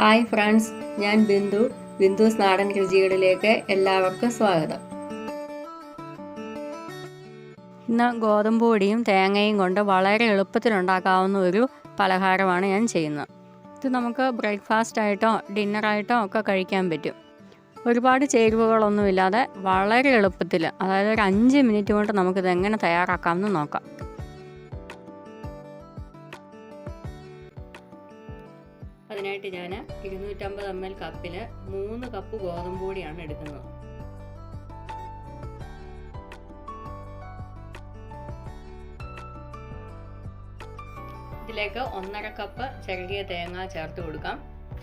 Hi friends ഞാൻ ബിന്ദു ബിന്ദുസ് നാടൻ രുചികളിലേക്ക് എല്ലാവർക്കും സ്വാഗതം. ഇന്ന് ഗോതമ്പ് പൊടിയും തേങ്ങയും കൊണ്ട് വളരെ എളുപ്പത്തിൽ ഉണ്ടാക്കാവുന്ന ഒരു പലഹാരമാണ് ഞാൻ ചെയ്യുന്നത്. ഇത് നമുക്ക് ബ്രേക്ക്ഫാസ്റ്റ് ആയിട്ടോ ഡിന്നറായിട്ടോ ഒക്കെ കഴിക്കാൻ പറ്റും. ഒരുപാട് ചേരുവകളൊന്നുമില്ലാതെ വളരെ എളുപ്പത്തിൽ അതായത് ഒരു അഞ്ച് മിനിറ്റ് കൊണ്ട് നമുക്കിത് എങ്ങനെ തയ്യാറാക്കാമെന്ന് നോക്കാം. അതിനായിട്ട് ഞാൻ ഇരുന്നൂറ്റമ്പത് എം എൽ കപ്പിൽ മൂന്ന് കപ്പ് ഗോതമ്പ് പൊടിയാണ് എടുക്കുന്നത്. ഇതിലേക്ക് ഒന്നര കപ്പ് ചിരകിയ തേങ്ങ ചേർത്ത് കൊടുക്കാം.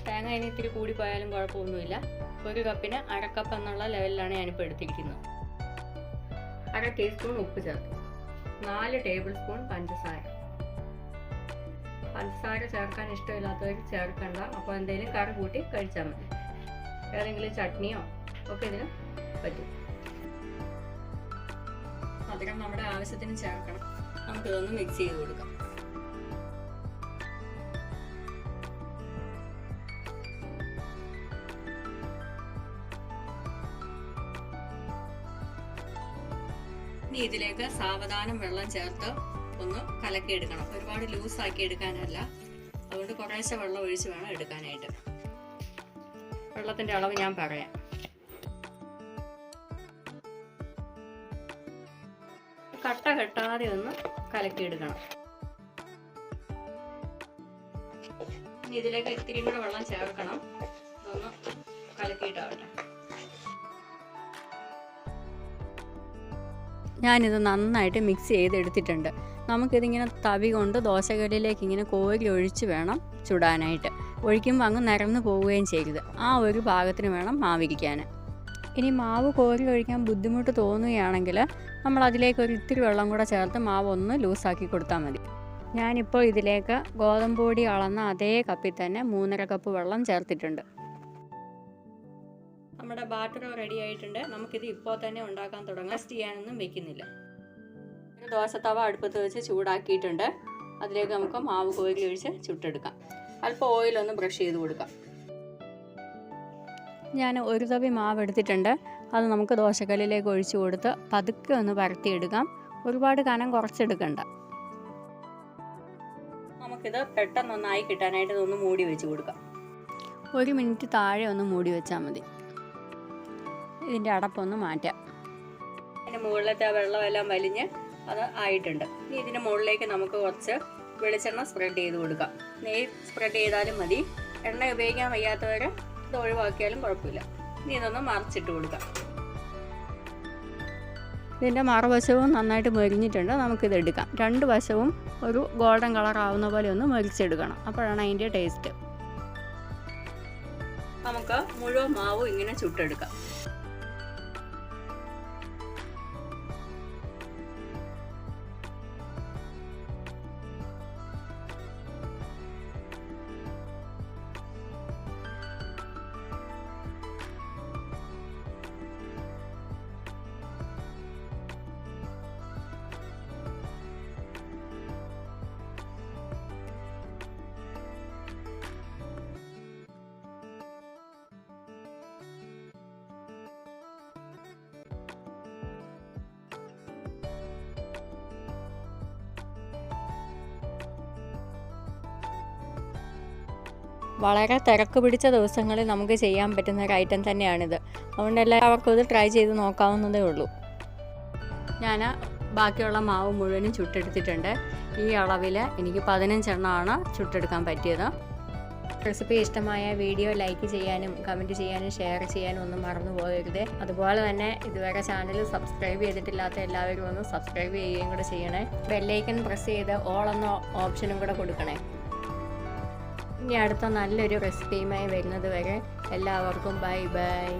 തേങ്ങ ഇനി ഇത്തിരി കൂടി പോയാലും കുഴപ്പമൊന്നുമില്ല. ഒരു കപ്പിന് അര എന്നുള്ള ലെവലിലാണ് ഞാനിപ്പോൾ എടുത്തിരിക്കുന്നത്. അര ടീസ്പൂൺ ഉപ്പ് ചേർത്ത് നാല് ടേബിൾ സ്പൂൺ പഞ്ചസാര. പഞ്ചസാര ചേർക്കാൻ ഇഷ്ടമില്ലാത്തവർ ചേർക്കണ്ട. അപ്പോൾ എന്തെങ്കിലും കറി കൂട്ടി കഴിച്ചാൽ മതി. ഏതെങ്കിലും ചട്നിയോ ഒക്കെ ഇതിന് പറ്റും. മധുരം നമ്മുടെ ആവശ്യത്തിന് ചേർക്കണം. നമുക്കിതൊന്ന് മിക്സ് ചെയ്ത് കൊടുക്കാം. ഇനി ഇതിലേക്ക് സാവധാനം വെള്ളം ചേർത്ത് ഒന്ന് കലക്കി എടുക്കണം. ഒരുപാട് ലൂസ് ആക്കി എടുക്കാനല്ല. അതുകൊണ്ട് കുറേശ്ശെ വെള്ളം ഒഴിച്ച് വേണം എടുക്കാനായിട്ട്. വെള്ളത്തിന്റെ അളവ് ഞാൻ പറയാം. കട്ട കെട്ടാതെ ഒന്ന് കലക്കി എടുക്കണം. ഇനി ഇതിലേക്ക് ഇത്തിരി കൂടെ വെള്ളം ചേർക്കണം. ഒന്ന് കലക്കിയിട്ടാവട്ടെ. ഞാനിത് നന്നായിട്ട് മിക്സ് ചെയ്തെടുത്തിട്ടുണ്ട്. നമുക്കിതിങ്ങനെ തവി കൊണ്ട് ദോശകല്ലിലേക്ക് ഇങ്ങനെ കോരി ഒഴിച്ച് വേണം ചുടാനായിട്ട്. ഒഴിക്കുമ്പോൾ അങ്ങ് നിരന്ന് പോവുകയും ചെയ്യരുത്. ആ ഒരു ഭാഗത്തിന് വേണം മാവിരിക്കാൻ ഇനി മാവ് കോരി ഒഴിക്കാൻ ബുദ്ധിമുട്ട് തോന്നുകയാണെങ്കിൽ നമ്മൾ അതിലേക്ക് ഒരു ഇത്തിരി വെള്ളം കൂടെ ചേർത്ത് മാവ് ഒന്ന് ലൂസാക്കി കൊടുത്താൽ മതി. ഞാനിപ്പോൾ ഇതിലേക്ക് ഗോതമ്പ് പൊടി അളന്ന അതേ കപ്പിൽ തന്നെ മൂന്നര കപ്പ് വെള്ളം ചേർത്തിട്ടുണ്ട്. നമ്മുടെ ബാറ്റർ റെഡി ആയിട്ടുണ്ട്. നമുക്കിത് ഇപ്പോൾ തന്നെ ഉണ്ടാക്കാൻ തുടങ്ങാം. ടെസ്റ്റ് ചെയ്യാനൊന്നും വെക്കുന്നില്ല. ഒരു ദോശത്തവ അടുപ്പത്ത് വെച്ച് ചൂടാക്കിയിട്ടുണ്ട്. അതിലേക്ക് നമുക്ക് മാവ് കോരി ഒഴിച്ച് ചുട്ടെടുക്കാം. അല്പം ഓയിലൊന്ന് ബ്രഷ് ചെയ്ത് കൊടുക്കാം. ഞാൻ ഒരു തവി മാവ് എടുത്തിട്ടുണ്ട്. അത് നമുക്ക് ദോശക്കല്ലിലേക്ക് ഒഴിച്ചു കൊടുത്ത് പതുക്കെ ഒന്ന് പരത്തിയെടുക്കാം. ഒരുപാട് കനം കുറച്ചെടുക്കണ്ട. നമുക്കിത് പെട്ടെന്ന് പെട്ടെന്നൊന്നായി കിട്ടാനായിട്ട് ഇതൊന്ന് മൂടി വെച്ച് കൊടുക്കാം. ഒരു മിനിറ്റ് താഴെ ഒന്ന് മൂടി വെച്ചാൽ മതി. ഇതിന്റെ അടപ്പൊന്ന് മാറ്റാം. അതിന്റെ മുകളിലത്തെ ആ വെള്ളമെല്ലാം വലിഞ്ഞ് അത് ആയിട്ടുണ്ട്. ഇനി ഇതിന്റെ മുകളിലേക്ക് നമുക്ക് കുറച്ച് വെളിച്ചെണ്ണ സ്പ്രെഡ് ചെയ്ത് കൊടുക്കാം. നെയ്യ് സ്പ്രെഡ് ചെയ്താലും മതി. എണ്ണ ഉപയോഗിക്കാൻ വയ്യാത്തവർ ഇത് ഒഴിവാക്കിയാലും കുഴപ്പമില്ല. ഇനി ഇതൊന്ന് മറിച്ചിട്ട് കൊടുക്കാം. ഇതിന്റെ മറുവശവും നന്നായിട്ട് മൊരിഞ്ഞിട്ടുണ്ട് നമുക്കിത് എടുക്കാം. രണ്ട് വശവും ഒരു ഗോൾഡൻ കളർ ആവുന്ന പോലെ ഒന്ന് മൊരിച്ചെടുക്കണം അപ്പോഴാണ് അതിന്റെ ടേസ്റ്റ്. നമുക്ക് മുഴുവൻ മാവ് ഇങ്ങനെ ചുട്ടെടുക്കാം. വളരെ തിരക്ക് പിടിച്ച ദിവസങ്ങളിൽ നമുക്ക് ചെയ്യാൻ പറ്റുന്ന ഒരു ഐറ്റം തന്നെയാണിത്. അതുകൊണ്ട് എല്ലാവർക്കും ഇത് ട്രൈ ചെയ്ത് നോക്കാവുന്നതേ ഉള്ളൂ. ഞാൻ ബാക്കിയുള്ള മാവ് മുഴുവനും ചുട്ടെടുത്തിട്ടുണ്ട്. ഈ അളവിൽ എനിക്ക് പതിനഞ്ചെണ്ണമാണ് ചുട്ടെടുക്കാൻ പറ്റിയത്. റെസിപ്പി ഇഷ്ടമായ വീഡിയോ ലൈക്ക് ചെയ്യാനും കമന്റ് ചെയ്യാനും ഷെയർ ചെയ്യാനും ഒന്നും മറന്നു പോകരുത്. അതുപോലെ തന്നെ ഇതുവരെ ചാനൽ സബ്സ്ക്രൈബ് ചെയ്തിട്ടില്ലാത്ത എല്ലാവരും ഒന്ന് സബ്സ്ക്രൈബ് ചെയ്യുകയും കൂടെ ചെയ്യണേ. ബെല്ലൈക്കൺ പ്രസ് ചെയ്ത് ഓൾ എന്ന ഓപ്ഷനും കൂടെ കൊടുക്കണേ. ഇനി അടുത്ത നല്ലൊരു റെസിപ്പിയുമായി വരുന്നത് വരെ എല്ലാവർക്കും ബൈ ബൈ